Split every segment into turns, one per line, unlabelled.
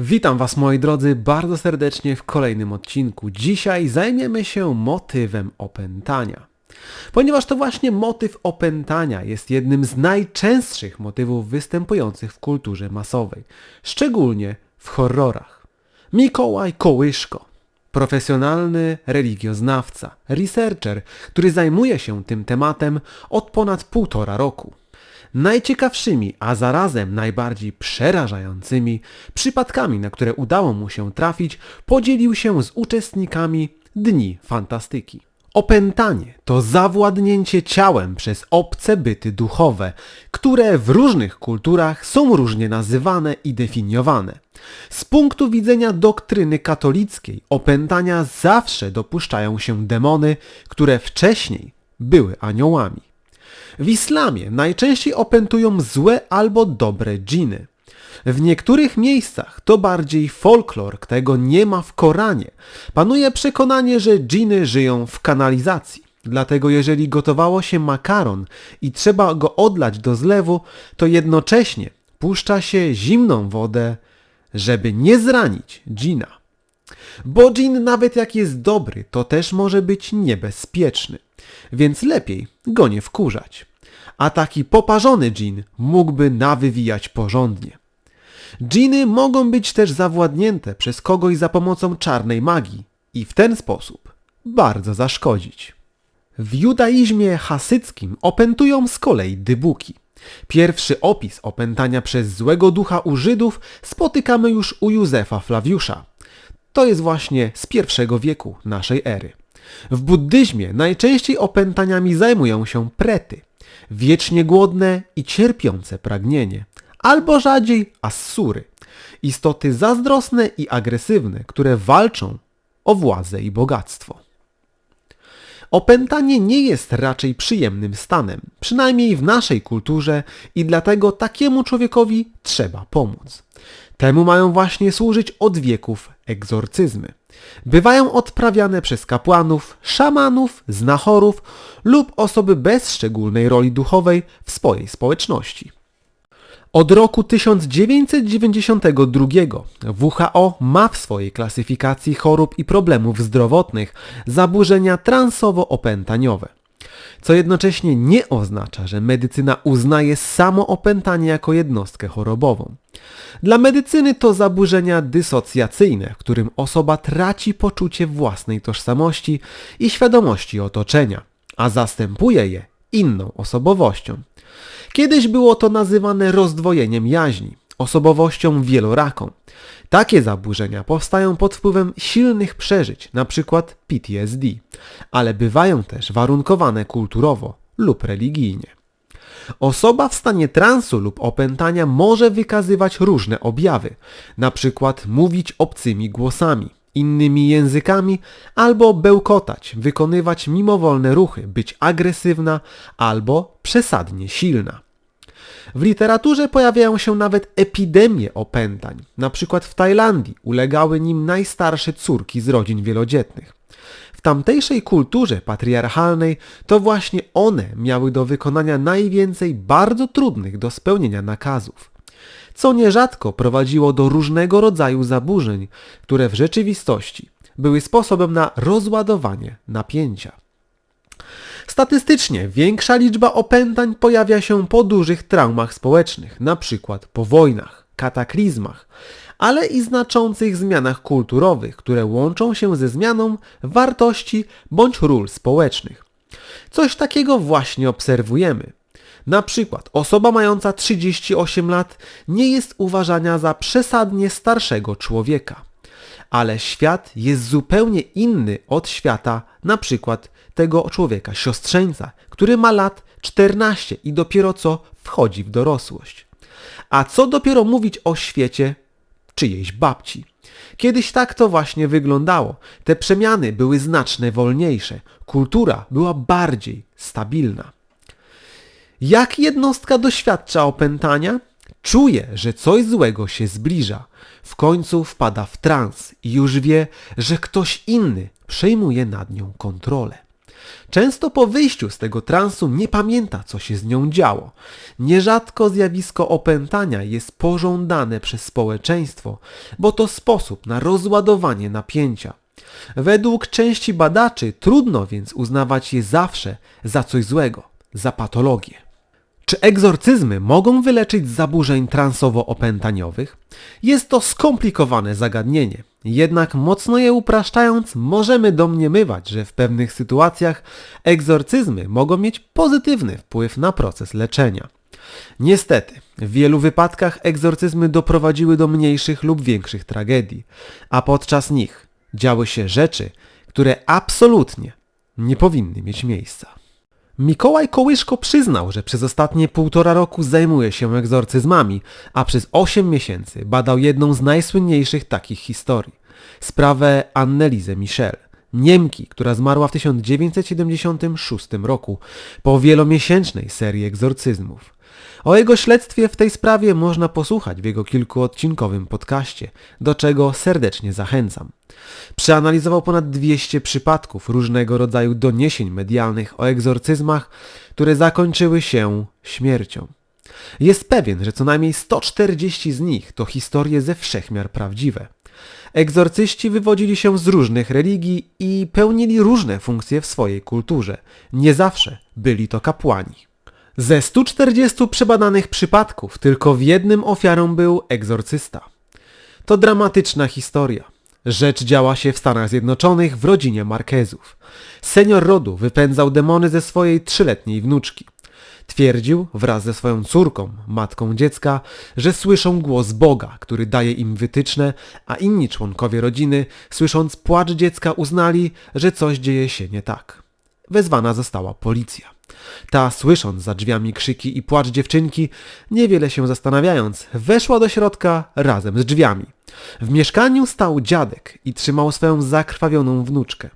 Witam Was moi drodzy bardzo serdecznie w kolejnym odcinku. Dzisiaj zajmiemy się motywem opętania. Ponieważ to właśnie motyw opętania jest jednym z najczęstszych motywów występujących w kulturze masowej, szczególnie w horrorach. Mikołaj Kołyszko, profesjonalny religioznawca, researcher, który zajmuje się tym tematem od ponad półtora roku. Najciekawszymi, a zarazem najbardziej przerażającymi przypadkami, na które udało mu się trafić, podzielił się z uczestnikami Dni Fantastyki. Opętanie to zawładnięcie ciałem przez obce byty duchowe, które w różnych kulturach są różnie nazywane i definiowane. Z punktu widzenia doktryny katolickiej opętania zawsze dopuszczają się demony, które wcześniej były aniołami. W islamie najczęściej opętują złe albo dobre dżiny. W niektórych miejscach to bardziej folklor, tego nie ma w Koranie. Panuje przekonanie, że dżiny żyją w kanalizacji. Dlatego jeżeli gotowało się makaron i trzeba go odlać do zlewu, to jednocześnie puszcza się zimną wodę, żeby nie zranić dżina. Bo dżin nawet jak jest dobry, to też może być niebezpieczny. Więc lepiej go nie wkurzać. A taki poparzony dżin mógłby nawywijać porządnie. Dżiny mogą być też zawładnięte przez kogoś za pomocą czarnej magii i w ten sposób bardzo zaszkodzić. W judaizmie hasyckim opętują z kolei dybuki. Pierwszy opis opętania przez złego ducha u Żydów spotykamy już u Józefa Flawiusza. To jest właśnie z pierwszego wieku naszej ery. W buddyzmie najczęściej opętaniami zajmują się prety, wiecznie głodne i cierpiące pragnienie, albo rzadziej assury, istoty zazdrosne i agresywne, które walczą o władzę i bogactwo. Opętanie nie jest raczej przyjemnym stanem, przynajmniej w naszej kulturze i dlatego takiemu człowiekowi trzeba pomóc. Temu mają właśnie służyć od wieków egzorcyzmy. Bywają odprawiane przez kapłanów, szamanów, znachorów lub osoby bez szczególnej roli duchowej w swojej społeczności. Od roku 1992 WHO ma w swojej klasyfikacji chorób i problemów zdrowotnych zaburzenia transowo-opętaniowe, co jednocześnie nie oznacza, że medycyna uznaje samo opętanie jako jednostkę chorobową. Dla medycyny to zaburzenia dysocjacyjne, w którym osoba traci poczucie własnej tożsamości i świadomości otoczenia, a zastępuje je inną osobowością. Kiedyś było to nazywane rozdwojeniem jaźni, osobowością wieloraką. Takie zaburzenia powstają pod wpływem silnych przeżyć, np. PTSD, ale bywają też warunkowane kulturowo lub religijnie. Osoba w stanie transu lub opętania może wykazywać różne objawy, np. mówić obcymi głosami, innymi językami albo bełkotać, wykonywać mimowolne ruchy, być agresywna albo przesadnie silna. W literaturze pojawiają się nawet epidemie opętań. Na przykład w Tajlandii ulegały nim najstarsze córki z rodzin wielodzietnych. W tamtejszej kulturze patriarchalnej to właśnie one miały do wykonania najwięcej bardzo trudnych do spełnienia nakazów, co nierzadko prowadziło do różnego rodzaju zaburzeń, które w rzeczywistości były sposobem na rozładowanie napięcia. Statystycznie większa liczba opętań pojawia się po dużych traumach społecznych, np. po wojnach, kataklizmach, ale i znaczących zmianach kulturowych, które łączą się ze zmianą wartości bądź ról społecznych. Coś takiego właśnie obserwujemy. Na przykład osoba mająca 38 lat nie jest uważana za przesadnie starszego człowieka. Ale świat jest zupełnie inny od świata na przykład tego człowieka, siostrzeńca, który ma lat 14 i dopiero co wchodzi w dorosłość. A co dopiero mówić o świecie czyjejś babci. Kiedyś tak to właśnie wyglądało. Te przemiany były znacznie wolniejsze. Kultura była bardziej stabilna. Jak jednostka doświadcza opętania? Czuje, że coś złego się zbliża. W końcu wpada w trans i już wie, że ktoś inny przejmuje nad nią kontrolę. Często po wyjściu z tego transu nie pamięta, co się z nią działo. Nierzadko zjawisko opętania jest pożądane przez społeczeństwo, bo to sposób na rozładowanie napięcia. Według części badaczy trudno więc uznawać je zawsze za coś złego, za patologię. Czy egzorcyzmy mogą wyleczyć zaburzeń transowo-opętaniowych? Jest to skomplikowane zagadnienie. Jednak mocno je upraszczając, możemy domniemywać, że w pewnych sytuacjach egzorcyzmy mogą mieć pozytywny wpływ na proces leczenia. Niestety, w wielu wypadkach egzorcyzmy doprowadziły do mniejszych lub większych tragedii, a podczas nich działy się rzeczy, które absolutnie nie powinny mieć miejsca. Mikołaj Kołyszko przyznał, że przez ostatnie półtora roku zajmuje się egzorcyzmami, a przez 8 miesięcy badał jedną z najsłynniejszych takich historii. Sprawę Annelise Michel, Niemki, która zmarła w 1976 roku po wielomiesięcznej serii egzorcyzmów. O jego śledztwie w tej sprawie można posłuchać w jego kilkuodcinkowym podcaście, do czego serdecznie zachęcam. Przeanalizował ponad 200 przypadków różnego rodzaju doniesień medialnych o egzorcyzmach, które zakończyły się śmiercią. Jest pewien, że co najmniej 140 z nich to historie ze wszechmiar prawdziwe. Egzorcyści wywodzili się z różnych religii i pełnili różne funkcje w swojej kulturze. Nie zawsze byli to kapłani. Ze 140 przebadanych przypadków tylko w jednym ofiarą był egzorcysta. To dramatyczna historia. Rzecz działa się w Stanach Zjednoczonych w rodzinie Marquezów. Senior rodu wypędzał demony ze swojej trzyletniej wnuczki. Twierdził wraz ze swoją córką, matką dziecka, że słyszą głos Boga, który daje im wytyczne, a inni członkowie rodziny, słysząc płacz dziecka, uznali, że coś dzieje się nie tak. Wezwana została policja. Ta, słysząc za drzwiami krzyki i płacz dziewczynki, niewiele się zastanawiając, weszła do środka razem z drzwiami. W mieszkaniu stał dziadek i trzymał swoją zakrwawioną wnuczkę.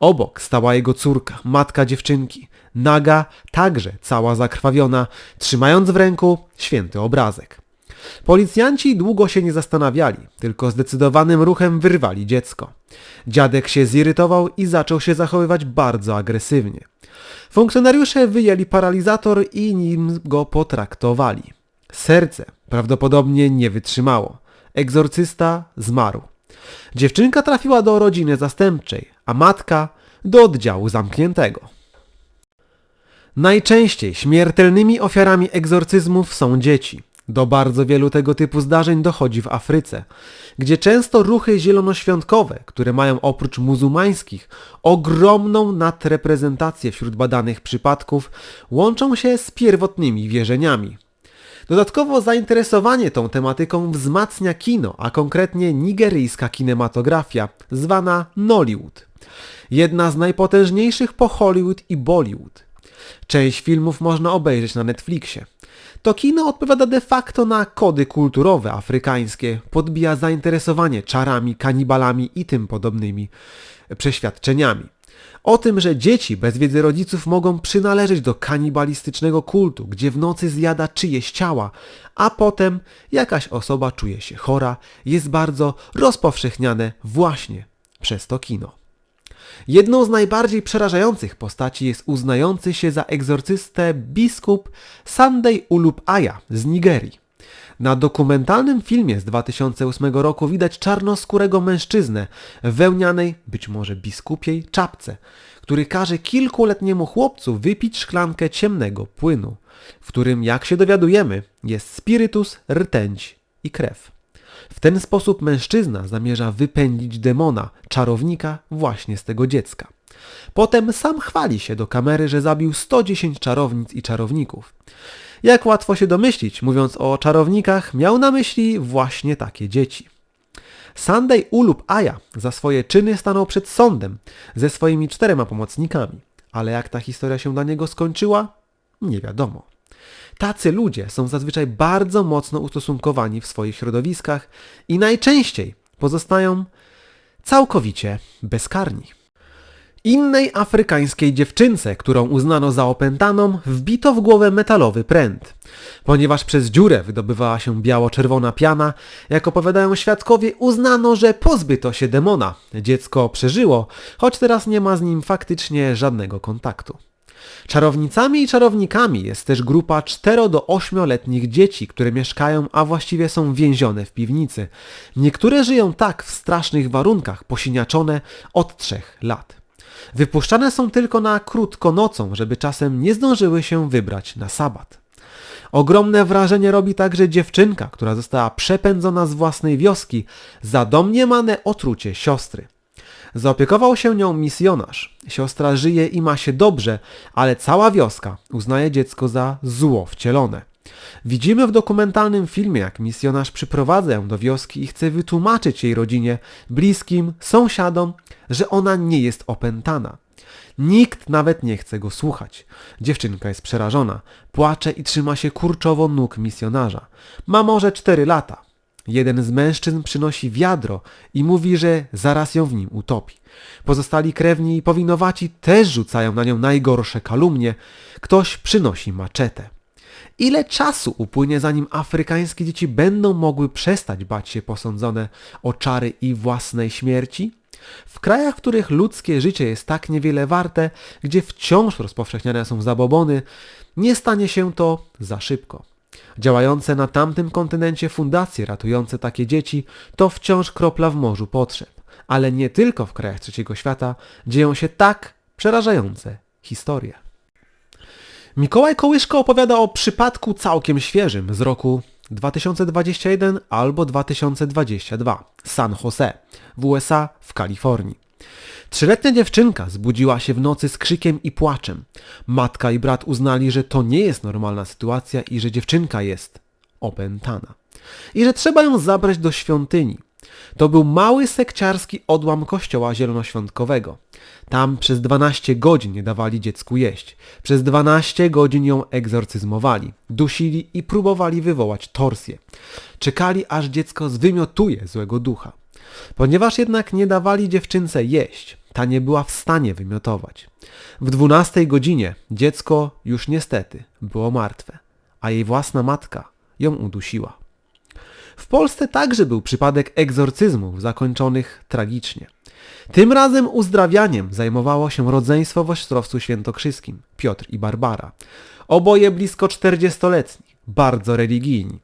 Obok stała jego córka, matka dziewczynki, naga, także cała zakrwawiona, trzymając w ręku święty obrazek. Policjanci długo się nie zastanawiali, tylko zdecydowanym ruchem wyrwali dziecko. Dziadek się zirytował i zaczął się zachowywać bardzo agresywnie. Funkcjonariusze wyjęli paralizator i nim go potraktowali. Serce prawdopodobnie nie wytrzymało. Egzorcysta zmarł. Dziewczynka trafiła do rodziny zastępczej, a matka do oddziału zamkniętego. Najczęściej śmiertelnymi ofiarami egzorcyzmów są dzieci. Do bardzo wielu tego typu zdarzeń dochodzi w Afryce, gdzie często ruchy zielonoświątkowe, które mają oprócz muzułmańskich ogromną nadreprezentację wśród badanych przypadków, łączą się z pierwotnymi wierzeniami. Dodatkowo zainteresowanie tą tematyką wzmacnia kino, a konkretnie nigeryjska kinematografia, zwana Nollywood. Jedna z najpotężniejszych po Hollywood i Bollywood. Część filmów można obejrzeć na Netflixie. To kino odpowiada de facto na kody kulturowe afrykańskie, podbija zainteresowanie czarami, kanibalami i tym podobnymi przeświadczeniami. O tym, że dzieci bez wiedzy rodziców mogą przynależeć do kanibalistycznego kultu, gdzie w nocy zjada czyjeś ciała, a potem jakaś osoba czuje się chora, jest bardzo rozpowszechniane właśnie przez to kino. Jedną z najbardziej przerażających postaci jest uznający się za egzorcystę biskup Sunday Ulup-Aya z Nigerii. Na dokumentalnym filmie z 2008 roku widać czarnoskórego mężczyznę w wełnianej, być może biskupiej, czapce, który każe kilkuletniemu chłopcu wypić szklankę ciemnego płynu, w którym, jak się dowiadujemy, jest spirytus, rtęć i krew. W ten sposób mężczyzna zamierza wypędzić demona, czarownika właśnie z tego dziecka. Potem sam chwali się do kamery, że zabił 110 czarownic i czarowników. Jak łatwo się domyślić, mówiąc o czarownikach, miał na myśli właśnie takie dzieci. Sunday Ulup Aya za swoje czyny stanął przed sądem ze swoimi czterema pomocnikami. Ale jak ta historia się dla niego skończyła? Nie wiadomo. Tacy ludzie są zazwyczaj bardzo mocno ustosunkowani w swoich środowiskach i najczęściej pozostają całkowicie bezkarni. Innej afrykańskiej dziewczynce, którą uznano za opętaną, wbito w głowę metalowy pręt. Ponieważ przez dziurę wydobywała się biało-czerwona piana, jak opowiadają świadkowie, uznano, że pozbyto się demona. Dziecko przeżyło, choć teraz nie ma z nim faktycznie żadnego kontaktu. Czarownicami i czarownikami jest też grupa 4 do 8-letnich dzieci, które mieszkają, a właściwie są więzione w piwnicy. Niektóre żyją tak w strasznych warunkach, posiniaczone od 3 lat. Wypuszczane są tylko na krótko nocą, żeby czasem nie zdążyły się wybrać na sabat. Ogromne wrażenie robi także dziewczynka, która została przepędzona z własnej wioski za domniemane otrucie siostry. Zaopiekował się nią misjonarz. Siostra żyje i ma się dobrze, ale cała wioska uznaje dziecko za zło wcielone. Widzimy w dokumentalnym filmie, jak misjonarz przyprowadza ją do wioski i chce wytłumaczyć jej rodzinie, bliskim, sąsiadom, że ona nie jest opętana. Nikt nawet nie chce go słuchać. Dziewczynka jest przerażona, płacze i trzyma się kurczowo nóg misjonarza. Ma może cztery lata. Jeden z mężczyzn przynosi wiadro i mówi, że zaraz ją w nim utopi. Pozostali krewni i powinowaci też rzucają na nią najgorsze kalumnie. Ktoś przynosi maczetę. Ile czasu upłynie, zanim afrykańskie dzieci będą mogły przestać bać się posądzone o czary i własnej śmierci? W krajach, w których ludzkie życie jest tak niewiele warte, gdzie wciąż rozpowszechniane są zabobony, nie stanie się to za szybko. Działające na tamtym kontynencie fundacje ratujące takie dzieci to wciąż kropla w morzu potrzeb. Ale nie tylko w krajach trzeciego świata dzieją się tak przerażające historie. Mikołaj Kołyszko opowiada o przypadku całkiem świeżym z roku 2021 albo 2022 San Jose w USA w Kalifornii. Trzyletnia dziewczynka zbudziła się w nocy z krzykiem i płaczem. Matka i brat uznali, że to nie jest normalna sytuacja i że dziewczynka jest opętana. I że trzeba ją zabrać do świątyni. To był mały sekciarski odłam kościoła zielonoświątkowego. Tam przez 12 godzin nie dawali dziecku jeść. Przez 12 godzin ją egzorcyzmowali, dusili i próbowali wywołać torsję. Czekali aż dziecko zwymiotuje złego ducha. Ponieważ jednak nie dawali dziewczynce jeść, ta nie była w stanie wymiotować. W 12 godzinie dziecko już niestety było martwe, a jej własna matka ją udusiła. W Polsce także był przypadek egzorcyzmów zakończonych tragicznie. Tym razem uzdrawianiem zajmowało się rodzeństwo w Ostrowcu Świętokrzyskim, Piotr i Barbara. Oboje blisko 40-letni, bardzo religijni.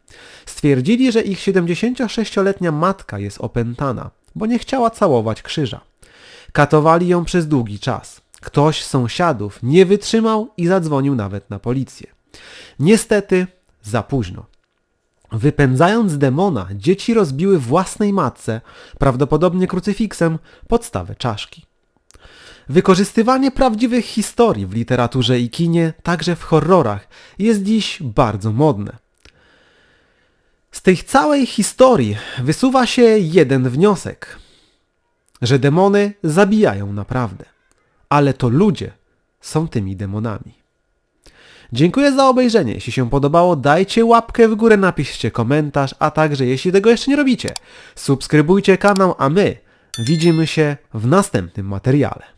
Stwierdzili, że ich 76-letnia matka jest opętana, bo nie chciała całować krzyża. Katowali ją przez długi czas. Ktoś z sąsiadów nie wytrzymał i zadzwonił nawet na policję. Niestety za późno. Wypędzając demona, dzieci rozbiły własnej matce, prawdopodobnie krucyfiksem, podstawę czaszki. Wykorzystywanie prawdziwych historii w literaturze i kinie, także w horrorach, jest dziś bardzo modne. Z tej całej historii wysuwa się jeden wniosek, że demony zabijają naprawdę, ale to ludzie są tymi demonami. Dziękuję za obejrzenie. Jeśli się podobało, dajcie łapkę w górę, napiszcie komentarz, a także jeśli tego jeszcze nie robicie, subskrybujcie kanał, a my widzimy się w następnym materiale.